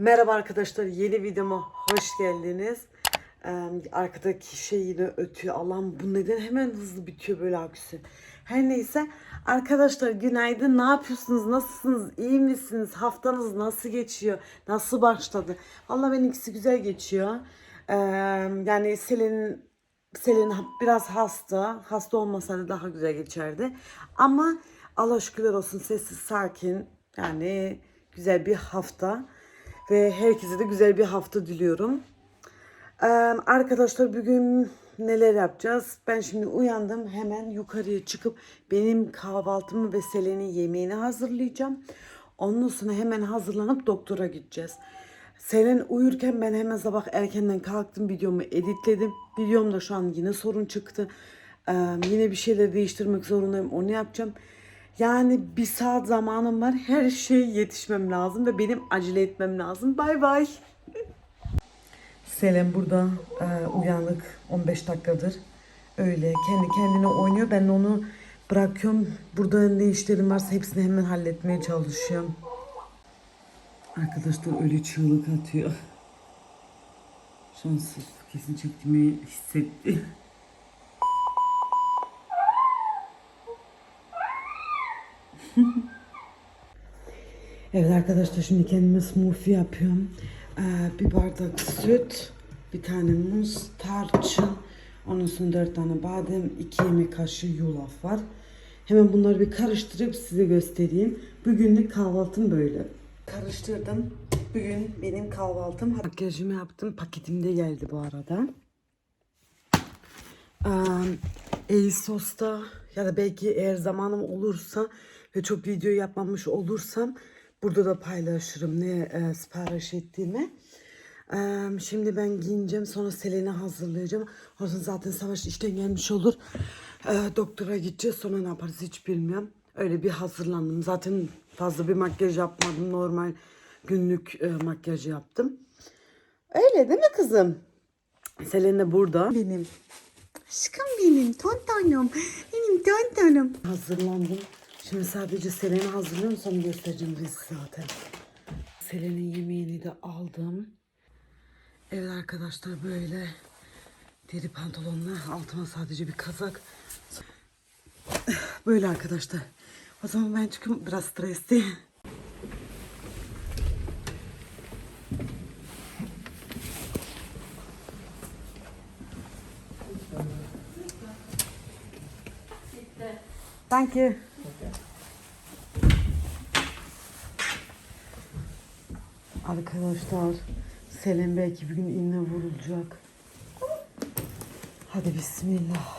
Merhaba arkadaşlar, yeni videoma hoş geldiniz. Ee, arkadaki şey yine ötüyor. Allah'ım bu neden hemen hızlı bitiyor böyle aküsü. Her neyse arkadaşlar günaydın. Ne yapıyorsunuz? Nasılsınız? İyi misiniz? Haftanız nasıl geçiyor? Nasıl başladı? Vallahi benimkisi güzel geçiyor. Ee, yani Selen'in Selin biraz hasta. Hasta olmasaydı daha güzel geçerdi. Ama Allah şükürler olsun sessiz sakin. Yani güzel bir hafta. Ve herkese de güzel bir hafta diliyorum. Ee, arkadaşlar bugün neler yapacağız? Ben şimdi uyandım. Hemen yukarıya çıkıp benim kahvaltımı ve Selen'in yemeğini hazırlayacağım. Ondan sonra hemen hazırlanıp doktora gideceğiz. Selen uyurken ben hemen sabah erkenden kalktım. Videomu editledim. Videomda şu an yine sorun çıktı. Ee, yine bir şeyler değiştirmek zorundayım. Onu yapacağım. Yani bir saat zamanım var. Her şeye yetişmem lazım ve benim acele etmem lazım. Bay bay. Selem burada e, uyanık 15 dakikadır. Öyle kendi kendine oynuyor. Ben de onu bırakıyorum. Burada ne işlerim varsa hepsini hemen halletmeye çalışıyorum. Arkadaşlar öyle çığlık atıyor. Sus, kesin çektiğimi hissetti. Evet arkadaşlar şimdi kendime smoothie yapıyorum. Ee, bir bardak süt, bir tane muz, tarçın, ondan sonra dört tane badem, iki yemek kaşığı yulaf var. Hemen bunları bir karıştırıp size göstereyim. Bugünlük kahvaltım böyle. Karıştırdım. Bugün benim kahvaltım. Makyajımı yaptım. Paketim de geldi bu arada. Ee, ASOS'ta ya da belki eğer zamanım olursa ve çok video yapmamış olursam burada da paylaşırım ne e, sipariş ettiğimi. Ee, şimdi ben giyineceğim sonra Selen'i hazırlayacağım. O zaman zaten savaş işten gelmiş olur. Ee, doktora gideceğiz sonra ne yaparız hiç bilmiyorum. Öyle bir hazırlandım. Zaten fazla bir makyaj yapmadım. Normal günlük e, makyaj yaptım. Öyle değil mi kızım? Selen de burada. Benim. Aşkım benim, tontonum. Benim tontonum. Hazırlandım. Şimdi sadece Selen'i hazırlıyorum sonra göstereceğim size zaten. Selen'in yemeğini de aldım. Evet arkadaşlar böyle deri pantolonla altıma sadece bir kazak. Böyle arkadaşlar. O zaman ben çıkıyorum biraz stresli. Thank you. Arkadaşlar Selim belki bir gün iğne vurulacak. Hadi bismillah.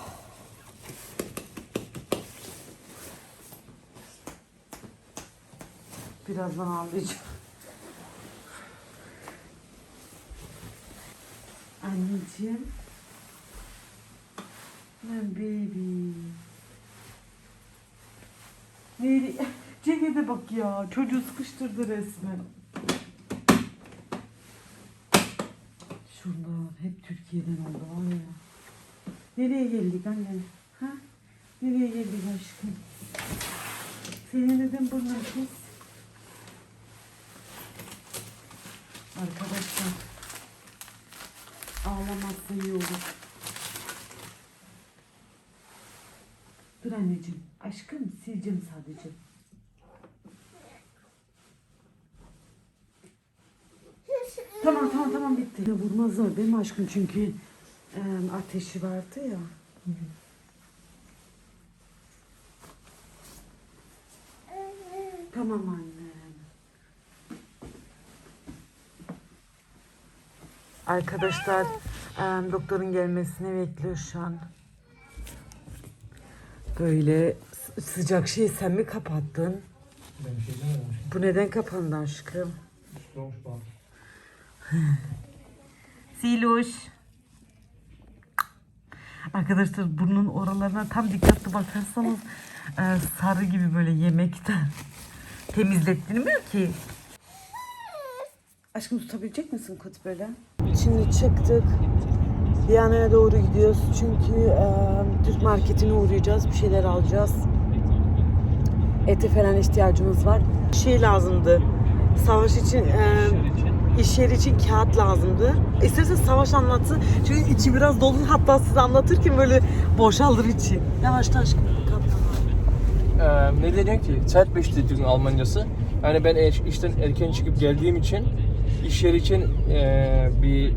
Birazdan ağlayacağım. Anneciğim. My baby. Neri? Cekete bak ya. Çocuğu sıkıştırdı resmen. Şuradan hep Türkiye'den oldu var ya. Nereye geldik anne? Ha? Nereye geldik aşkım? Senin neden burnun pis? Arkadaşlar. Ağlamazsa iyi olur. Dur anneciğim. Aşkım sileceğim sadece. Tamam tamam tamam bitti. Ya vurmazlar değil mi aşkım çünkü e, ateşi vardı ya. Tamam anne. Arkadaşlar e, doktorun gelmesini bekliyor şu an. Böyle sı- sıcak şeyi sen mi kapattın? Ben bir şey demedim. Bu neden kapandı aşkım? Bana. Siloş. Arkadaşlar burnun oralarına tam dikkatli bakarsanız e, sarı gibi böyle yemekten temizlettirmiyor ki. Aşkım tutabilecek misin kut böyle? Şimdi çıktık. Viyana'ya doğru gidiyoruz çünkü e, Türk marketine uğrayacağız. Bir şeyler alacağız. Ete falan ihtiyacımız var. Şey lazımdı. Savaş için e, iş yeri için kağıt lazımdı. İstersen Savaş anlatsın. Çünkü içi biraz dolu. Hatta size anlatırken böyle boşalır içi. Yavaştan aşkım. Ee, ne deniyor ki? Zeit bestätigung Almancası. Yani ben işten erken çıkıp geldiğim için iş yeri için ee, bir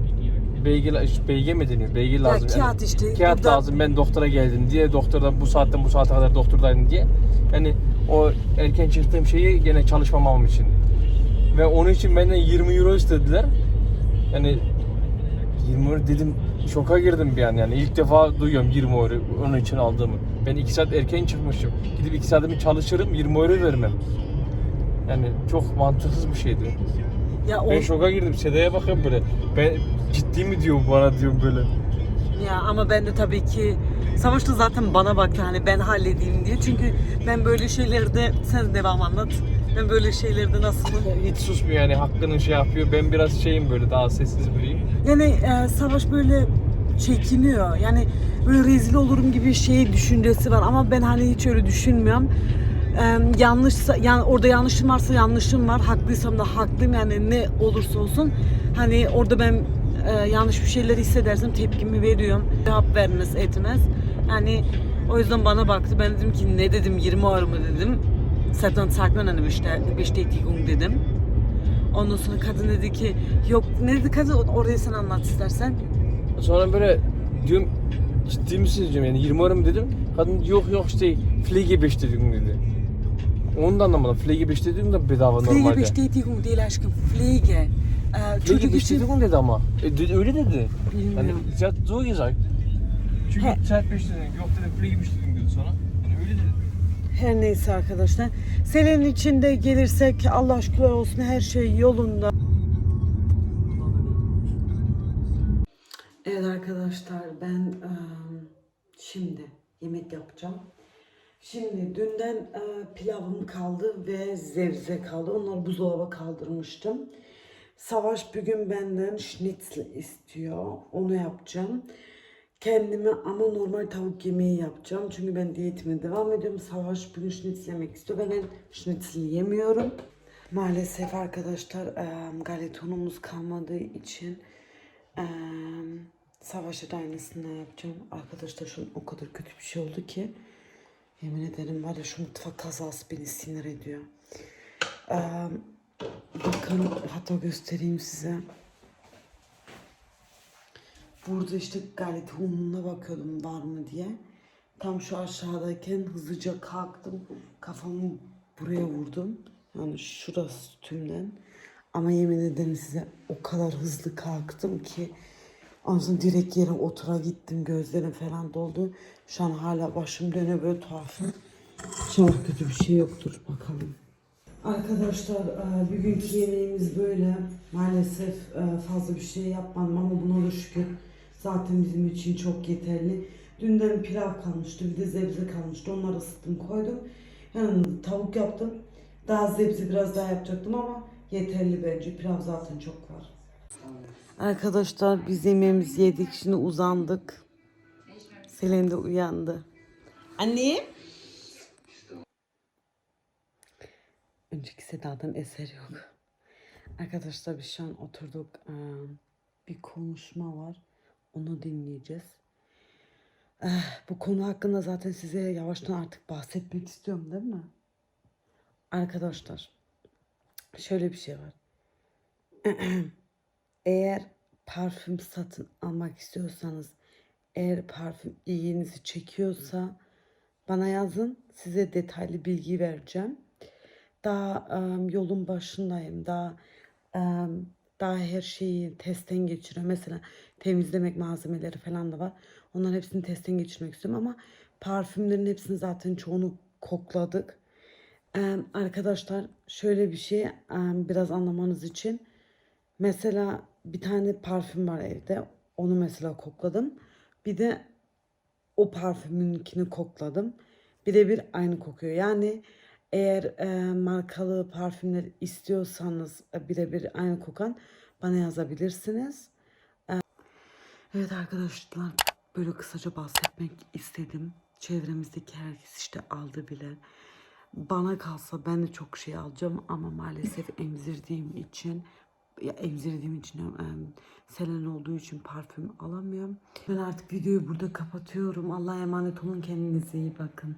belge, belge mi deniyor? Belge Ya lazım. kağıt işte. Kağıt Burada- lazım ben doktora geldim diye doktorda bu saatten bu saate kadar doktordaydım diye. Yani o erken çıktığım şeyi gene çalışmamam için. Ve onun için benden 20 euro istediler. Yani 20 euro dedim şoka girdim bir an yani ilk defa duyuyorum 20 euro onun için aldığımı. Ben 2 saat erken çıkmışım. Gidip 2 saatimi çalışırım 20 euro vermem. Yani çok mantıksız bir şeydi. Ya o, Ben şoka girdim. Seda'ya bakıyorum böyle. Ben ciddi mi diyor bu bana diyorum böyle. Ya ama ben de tabii ki Savaş da zaten bana baktı hani ben halledeyim diye. Çünkü ben böyle şeylerde sen devam anlat. Ben böyle şeylerde nasılım? Hiç susmuyor yani hakkını şey yapıyor. Ben biraz şeyim böyle daha sessiz biriyim. Yani e, Savaş böyle çekiniyor. Yani böyle rezil olurum gibi şey düşüncesi var ama ben hani hiç öyle düşünmüyorum. E, yanlışsa yani orada yanlışım varsa yanlışım var. Haklıysam da haklıyım yani ne olursa olsun. Hani orada ben e, yanlış bir şeyler hissedersem tepkimi veriyorum. Cevap vermez etmez. Yani o yüzden bana baktı. Ben dedim ki ne dedim 20 euro mu dedim. Zaten saklan hani bestätigung dedim. Ondan sonra kadın dedi ki yok ne dedi kadın orayı sen anlat istersen. Sonra böyle diyorum ciddi misiniz diyorum yani 20 euro mu dedim. Kadın yok yok işte Pflegebestätigung dedi. Onu da anlamadım. Pflegebestätigung da bedava normalde. Pflegebestätigung değil aşkım. Pflege. Ee, çocuk için. Pflegebestätigung dedi ama. E, de- öyle dedi. Yani Bilmiyorum. sie hat so gesagt. Çünkü He. Zeitbestätigung yok dedi Pflegebestätigung dedi sonra. Yani öyle dedi. Her neyse arkadaşlar. Selen'in içinde gelirsek Allah şükürler olsun her şey yolunda. Evet arkadaşlar ben eee, şimdi yemek yapacağım. Şimdi dünden eee, pilavım kaldı ve zevze kaldı. Onları buzdolaba kaldırmıştım. Savaş bugün benden schnitzel istiyor. Onu yapacağım. Kendime ama normal tavuk yemeği yapacağım. Çünkü ben diyetime devam ediyorum. Savaş bugün schnitzel yemek istiyor ve ben schnitzel yemiyorum. Maalesef arkadaşlar eee galetonumuz kalmadığı için eee Savaş'a da aynısını yapacağım. Arkadaşlar şu o kadar kötü bir şey oldu ki yemin ederim var ya şu mutfak kazası beni sinir ediyor. Eee bakın hatta göstereyim size. Burada işte galeta ununa bakıyordum var mı diye. Tam şu aşağıdayken hızlıca kalktım. Kafamı buraya vurdum. Yani şurası tümden. Ama yemin ederim size o kadar hızlı kalktım ki sonra direkt yere otura gittim. Gözlerim falan doldu. Şu an hala başım dönüyor böyle tuhaf. İnşallah kötü bir şey yoktur bakalım. Arkadaşlar e, bugünkü yemeğimiz böyle. Maalesef e, fazla bir şey yapmadım ama buna da şükür. Zaten bizim için çok yeterli. Dünden pilav kalmıştı, bir de zebze kalmıştı. Onları ısıttım, koydum. Yani tavuk yaptım. Daha zebze biraz daha yapacaktım ama yeterli bence. Pilav zaten çok var. Arkadaşlar biz yemeğimizi yedik. Şimdi uzandık. Selen de uyandı. Anne? Önceki Seda'dan eser yok. Arkadaşlar biz şu an oturduk. Bir konuşma var. Onu dinleyeceğiz. Eh, Bu konu hakkında zaten size yavaştan artık bahsetmek istiyorum değil mi? Arkadaşlar şöyle bir şey var. Eğer parfüm satın almak istiyorsanız eğer parfüm ilginizi çekiyorsa bana yazın. Size detaylı bilgi vereceğim. Daha em, yolun başındayım. Daha em, daha her şeyi testten geçiriyorum. Mesela temizlemek malzemeleri falan da var. Onların hepsini testten geçirmek istiyorum ama parfümlerin hepsini zaten çoğunu kokladık. Em, arkadaşlar şöyle bir şey biraz anlamanız için mesela bir tane parfüm var evde. Onu mesela kokladım. Bir de o parfümünkini kokladım. Birebir aynı kokuyor. Yani eğer e, markalı parfümler istiyorsanız e, birebir aynı kokan bana yazabilirsiniz. E, evet arkadaşlar böyle kısaca bahsetmek istedim. Çevremizdeki herkes işte aldı bile. Bana kalsa ben de çok şey alacağım ama maalesef emzirdiğim için ya emzirdiğim için em, selen olduğu için parfüm alamıyorum. Ben artık videoyu burada kapatıyorum. Allah'a emanet olun kendinize iyi bakın.